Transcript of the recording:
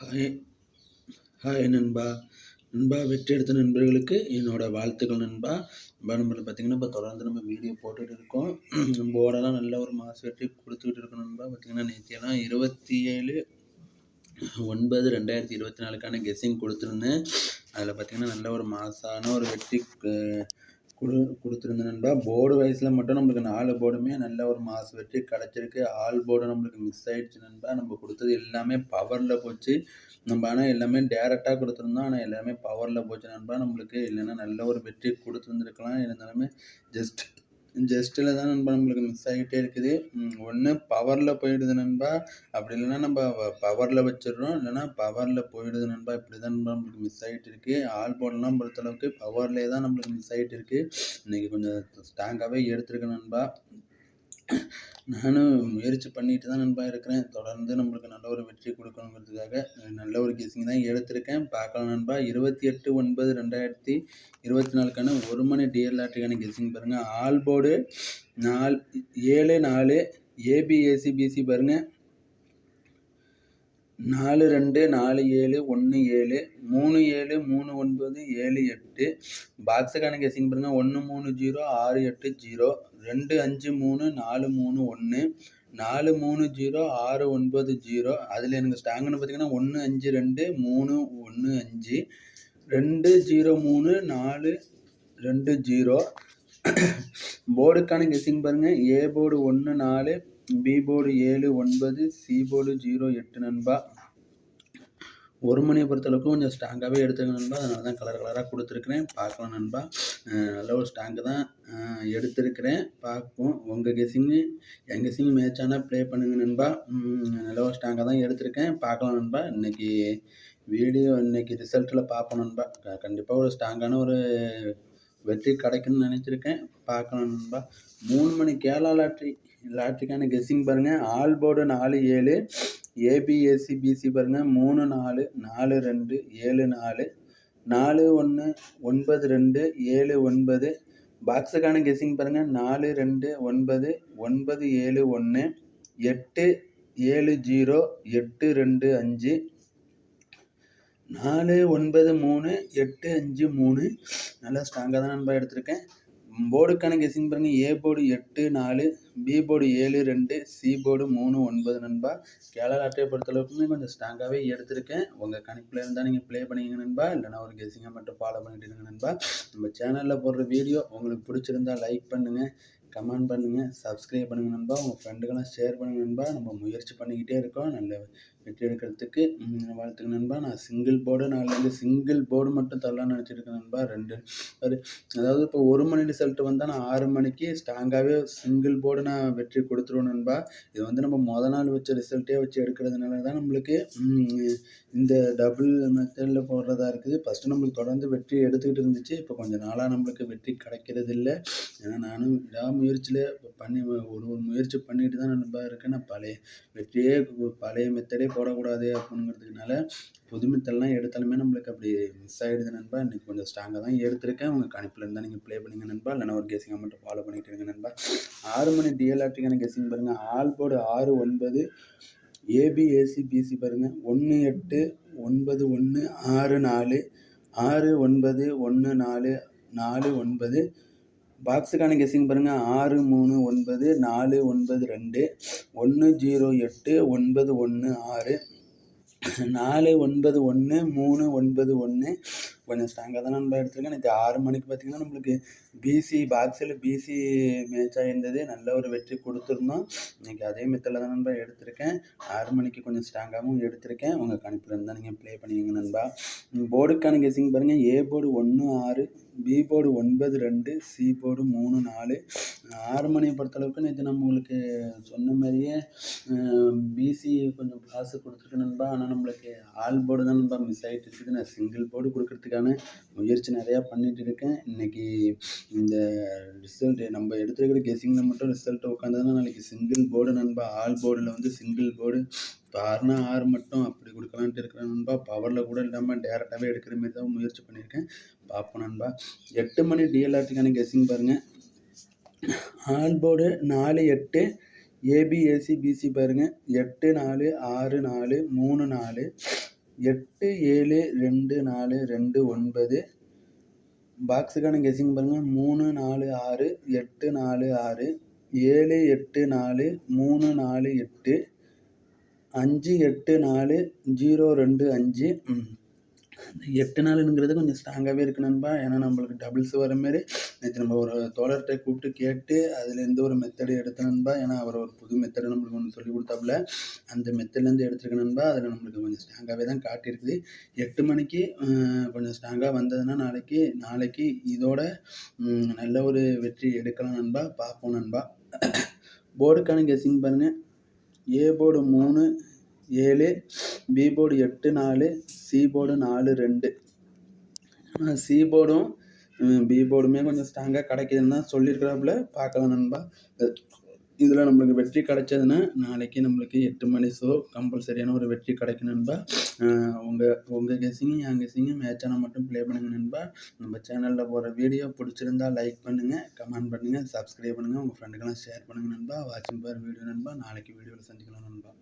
Hi. Hi நண்பா. நண்பா வெற்றி எடுத்த நண்பர்களுக்கு என்னோடய வாழ்த்துக்கள் நண்பா. நண்பா நம்மள பார்த்திங்கன்னா இப்போ தொடர்ந்து நம்ம வீடியோ போட்டுகிட்டு இருக்கோம். நம்ம ஓடலாம் நல்ல ஒரு மாஸ் வெற்றி கொடுத்துக்கிட்டு இருக்கோம் நண்பா. பார்த்திங்கன்னா நேற்றியெல்லாம் இருபத்தி ஏழு ஒன்பது ரெண்டாயிரத்தி இருபத்தி நாலுக்கான கெஸ்ஸிங் கொடுத்துருந்தேன். அதில் பார்த்திங்கன்னா நல்ல ஒரு மாசான ஒரு வெற்றி கொடு கொடுத்துருந்த நண்பா. போர்டு வைஸில் மட்டும் நம்மளுக்கு நாலு போர்டுமே நல்ல ஒரு மாசு வெற்றி கிடச்சிருக்கு. ஆல் போர்டு நம்மளுக்கு மிஸ் ஆகிடுச்சு நண்பா. நம்ம கொடுத்தது எல்லாமே பவரில் போச்சு. நம்ம ஆனால் எல்லாமே டேரெக்டாக கொடுத்துருந்தோம். ஆனால் எல்லாமே பவரில் போச்சு நண்பா. நம்மளுக்கு இல்லைன்னா நல்ல ஒரு வெற்றி கொடுத்துருந்துருக்கலாம். இருந்தாலுமே ஜஸ்ட் ஜஸ்ட்டில் தான் நண்பா நம்மளுக்கு மிஸ் ஆகிட்டே இருக்குது. ஒன்று பவரில் போயிடுது நண்பா. அப்படி இல்லைன்னா நம்ம பவரில் வச்சிடுறோம். இல்லைன்னா பவரில் போயிடுது நண்பா. இப்படி தான் நண்பா நம்மளுக்கு மிஸ் ஆகிட்டு இருக்குது ஆல் போர்டெலாம் பொறுத்தளவுக்கு பவர்லேயே தான் நம்மளுக்கு மிஸ் ஆகிட்டு இருக்குது இன்றைக்கி கொஞ்சம் ஸ்ட்ராங்காகவே எடுத்துருக்கேன் நண்பா. நானும் முயற்சி பண்ணிட்டு தான் நண்பா இருக்கிறேன். தொடர்ந்து நம்மளுக்கு நல்ல ஒரு வெற்றி கொடுக்கணுங்கிறதுக்காக நல்ல ஒரு கெஸிங் தான் எடுத்திருக்கேன். பார்க்கலாம் நண்பா. இருபத்தி எட்டு ஒன்பது ரெண்டாயிரத்தி இருபத்தி நாலுக்கான ஒரு மணி டிஎல் லாட்ரிக்கான கெஸிங் பாருங்கள் ஆல் போர்டு நாலு ஏழு நாலு ஏபிஏசிபிசி பாருங்கள் நாலு ரெண்டு நாலு ஏழு ஒன்று ஏழு மூணு ஏழு மூணு ஒன்பது ஏழு எட்டு. பாக்ஸுக்கான கெஸிங் பாருங்கள் ஒன்று மூணு ஜீரோ ஆறு எட்டு ஜீரோ. ரெண்டு அஞ்சு மூணு நாலு மூணு ஒன்று நாலு மூணு ஜீரோ ஆறு ஒன்பது ஜீரோ. அதில் எனக்கு ஸ்டாங்குன்னு பார்த்தீங்கன்னா ஒன்று அஞ்சு ரெண்டு மூணு ஒன்று அஞ்சு. ரெண்டு ஜீரோ மூணு நாலு ரெண்டு ஜீரோ. போர்டுக்கான கெஸிங் பாருங்கள் ஏ போர்டு ஒன்று நாலு பி போர்டு ஏழு ஒன்பது சி போர்டு ஜீரோ எட்டு நண்பா. ஒரு மணியை பொறுத்தளவுக்கு கொஞ்சம் ஸ்ட்ராங்காகவே எடுத்துக்க நண்பா. அதனால தான் கலர் கலராக கொடுத்துருக்குறேன். பார்க்கலாம் நண்பா. நல்ல ஒரு ஸ்ட்ராங்கு தான் எடுத்திருக்கிறேன். பார்ப்போம். உங்கள் கெஸிங்கு எங்கள் கெஸிங் மேட்சானா ப்ளே பண்ணுங்க நண்பா. நல்ல ஒரு ஸ்ட்ராங்காக தான் எடுத்திருக்கேன். பார்க்கலாம் நண்பா. இன்றைக்கி வீடியோ இன்றைக்கி ரிசல்ட்டில் பார்ப்போம் நண்பா. கண்டிப்பாக ஒரு ஸ்ட்ராங்கான ஒரு வெற்றி கிடைக்குன்னு நினச்சிருக்கேன். பார்க்கலாம் நண்பா. மூணு மணி கேரளா லாட்ரி. லாட்ரிக்கான கெஸ்ஸிங் பாருங்கள் ஆல் போர்டு நாலு ஏழு. ஏபிஎஸ்சி பிசி பாருங்கள் மூணு நாலு நாலு ரெண்டு ஏழு நாலு. நாலு ஒன்று ஒன்பது ரெண்டு ஏழு ஒன்பது. பாக்ஸுக்கான கெஸ்ஸிங் பாருங்கள் நாலு ரெண்டு ஒன்பது. ஒன்பது ஏழு ஒன்று எட்டு ஏழு ஜீரோ எட்டு ரெண்டு அஞ்சு. நாலு ஒன்பது மூணு எட்டு அஞ்சு மூணு. நல்லா ஸ்ட்ராங்காக தான் நண்பா எடுத்திருக்கேன். போர்டுக்கான கெஸ்ஸிங் பாருங்கள் ஏ போர்டு எட்டு நாலு. பி போர்டு ஏழு ரெண்டு சி போர்டு மூணு ஒன்பது நண்பா. கேரளா அட்டையை பொறுத்தளவுக்குமே கொஞ்சம் ஸ்ட்ராங்காகவே எடுத்திருக்கேன். உங்கள் கணிப்பில் இருந்தால் நீங்கள் ப்ளே பண்ணிங்க நண்பா. இல்லைனா ஒரு கெஸிங்கை மட்டும் ஃபாலோ பண்ணிட்டு இருங்க நண்பா. நம்ம சேனலில் போடுற வீடியோ உங்களுக்கு பிடிச்சிருந்தா லைக் பண்ணுங்கள் கமெண்ட் பண்ணுங்கள் சப்ஸ்கிரைப் பண்ணுங்கள் நண்பா. உங்கள் ஃப்ரெண்டுக்கெல்லாம் ஷேர் பண்ணுங்கள் நண்பா. நம்ம முயற்சி பண்ணிக்கிட்டே இருக்கோம். நல்ல வெற்றி எடுக்கிறதுக்கு வாழ்த்துக்கு நண்பா. நான் சிங்கிள் போர்டு நாலுலேருந்து சிங்கிள் போர்டு மட்டும் தரலாம்னு நினச்சிருக்கேன் நண்பா. ரெண்டு அதாவது இப்போ ஒரு மணி ரிசல்ட் வந்தால் நான் ஆறு மணிக்கு ஸ்ட்ராங்காகவே சிங்கிள் போர்டு நான் வெற்றி கொடுத்துருவோம் நண்பா. இது வந்து நம்ம மொதல் நாள் வச்ச ரிசல்ட்டே வச்சு எடுக்கிறதுனால தான் நம்மளுக்கு இந்த டபுள் மெத்தடில் போடுறதா இருக்குது. ஃபஸ்ட்டு நம்மளுக்கு தொடர்ந்து வெற்றி எடுத்துக்கிட்டு இருந்துச்சு. இப்போ கொஞ்சம் நாளாக நம்மளுக்கு வெற்றி கிடைக்கிறது இல்லை ஏன்னா நானும் விடாமுயற்சியில் பண்ணி ஒரு ஒரு முயற்சி பண்ணிட்டு தான் நண்பா இருக்கேன். நான் பழைய வெற்றியே பழைய மெத்தடே போடக்கூடாது அப்படிங்கிறதுனால புது மெத்தடெல்லாம் எடுத்தாலுமே நம்மளுக்கு அப்படி மிஸ் ஆகிடுது நண்பா. இன்றைக்கி கொஞ்சம் ஸ்ட்ராங்காக தான் எடுத்திருக்கேன். உங்கள் கணிப்பில் இருந்தால் நீங்கள் ப்ளே பண்ணிங்க நண்பா. இல்லைனா ஒரு கேசிங்காக மட்டும் ஃபாலோ பண்ணிக்கிட்டு இருங்க நண்பா. ஆறு மணி டிஎல்ஆர்டிக்கான கெஸிங் பாருங்கள் ஆல் போர்டு ஆறு ஒன்பது ஏபிஏசி பிசி பாருங்கள் ஒன்று எட்டு ஒன்பது ஒன்று ஆறு நாலு ஆறு ஒன்பது ஒன்று நாலு நாலு ஒன்பது. பாக்ஸுக்கான கெஸ்ஸிங் பாருங்கள் ஆறு மூணு ஒன்பது நாலு ஒன்பது ரெண்டு ஒன்று ஜீரோ எட்டு ஒன்பது ஒன்று ஆறு நாலு ஒன்பது ஒன்று மூணு ஒன்பது ஒன்று கொஞ்சம் ஸ்ட்ராங்காக தான் நண்பா எடுத்திருக்கேன் நேற்று ஆறு மணிக்கு பார்த்திங்கன்னா நம்மளுக்கு பிசி பாக்ஸில் பிசி மேட்ச் ஆகியிருந்தது நல்ல ஒரு வெற்றி கொடுத்துருந்தோம். இன்றைக்கி அதே மெத்தில் தான் நண்பா எடுத்திருக்கேன். ஆறு மணிக்கு கொஞ்சம் ஸ்ட்ராங்காகவும் எடுத்திருக்கேன். உங்கள் கணிப்பில் இருந்தால் நீங்கள் ப்ளே பண்ணிங்க நண்பா. போர்டுக்கான கெஸிங் பாருங்கள் ஏ போர்டு ஒன்று ஆறு பி போர்டு ஒன்பது ரெண்டு சி போர்டு மூணு நாலு. ஆறு மணியை பொறுத்தளவுக்கு நேற்று நம்ம உங்களுக்கு சொன்ன மாதிரியே பிசி கொஞ்சம் காசு கொடுத்துருக்கு நண்பா. ஆனால் நம்மளுக்கு ஆல் போர்டு தான் நண்பா மிஸ் ஆகிட்டு இருக்குது. நான் சிங்கிள் போர்டு கொடுக்குறதுக்காக அதுக்கான முயற்சி நிறையா பண்ணிகிட்டு இருக்கேன். இன்றைக்கி இந்த ரிசல்ட்டு நம்ம எடுத்துருக்கிற கெஸிங்கில் மட்டும் ரிசல்ட்டு உட்காந்ததுன்னா நாளைக்கு சிங்கிள் போர்டு நண்பா ஆல் போர்டில் வந்து சிங்கிள் போர்டு இப்போ ஆறுனா ஆறு மட்டும் அப்படி கொடுக்கலான்ட்டு இருக்கிறேன் நண்பா பவரில் கூட இல்லாமல் டேரெக்டாகவே எடுக்கிற மாதிரி தான் முயற்சி பண்ணியிருக்கேன். பார்ப்போம் நண்பா. எட்டு மணி டிஎல்ஆர்டிக்கான கெஸிங் பாருங்கள் ஆல் போர்டு நாலு எட்டு ஏபிஏசி பிசி பாருங்கள் எட்டு நாலு ஆறு நாலு மூணு நாலு எட்டு ஏழு ரெண்டு நாலு ரெண்டு ஒன்பது. பாக்ஸுக்கான கெஸ்ஸிங் பாருங்கள் மூணு நாலு ஆறு எட்டு நாலு ஆறு ஏழு எட்டு நாலு மூணு நாலு எட்டு அஞ்சு எட்டு நாலு ஜீரோ ரெண்டு அஞ்சு. எட்டு நாளுங்கிறது கொஞ்சம் ஸ்ட்ராங்காகவே இருக்கு நண்பா. ஏன்னா நம்மளுக்கு டபுள்ஸ் வர மாரி நேற்று நம்ம ஒரு தோழர்கிட்ட கூப்பிட்டு கேட்டு அதுலேருந்து ஒரு மெத்தடு எடுத்த நண்பா? ஏன்னா அவர் ஒரு புது மெத்தடு நம்மளுக்கு ஒன்று சொல்லி கொடுத்தாப்புல. அந்த மெத்தட்லேருந்து எடுத்துருக்க நண்பா. அதில் நம்மளுக்கு கொஞ்சம் ஸ்ட்ராங்காகவே தான் காட்டியிருக்குது எட்டு மணிக்கு கொஞ்சம் ஸ்ட்ராங்காக வந்ததுன்னா நாளைக்கு நாளைக்கு இதோட நல்ல ஒரு வெற்றி எடுக்கலாம் நண்பா. பார்ப்போம் நண்பா. போர்டுக்கான கெஸ்ஸிங் பாருங்கள் ஏ போர்டு மூணு ஏழு பி போர்டு எட்டு நாலு சி போர்டு நாலு ரெண்டு. சி போர்டும் பி போர்டுமே கொஞ்சம் ஸ்ட்ராங்காக கிடைக்குதுன்னு தான் சொல்லியிருக்கிறாப்புல. பார்க்கலாம் நண்பா. இதில் நம்மளுக்கு வெற்றி கிடைச்சதுன்னா நாளைக்கு நம்மளுக்கு எட்டு மணி ஷோ கம்பல்சரியான ஒரு வெற்றி கிடைக்கும் நண்பா. உங்கள் உங்கள் கெஸிங்கும் என் கெஸிங்கும் மேட்சான மட்டும் ப்ளே பண்ணுங்கள் நண்பா. நம்ம சேனலில் போகிற வீடியோ பிடிச்சிருந்தா லைக் பண்ணுங்கள் கமெண்ட் பண்ணுங்கள் சப்ஸ்கிரைப் பண்ணுங்கள் உங்கள் ஃப்ரெண்டுக்கெல்லாம் ஷேர் பண்ணுங்கள் நண்பா. வாட்சிங் பார் வீடியோ நண்பா. நாளைக்கு வீடியோவில் சந்திக்கலாம் நண்பா.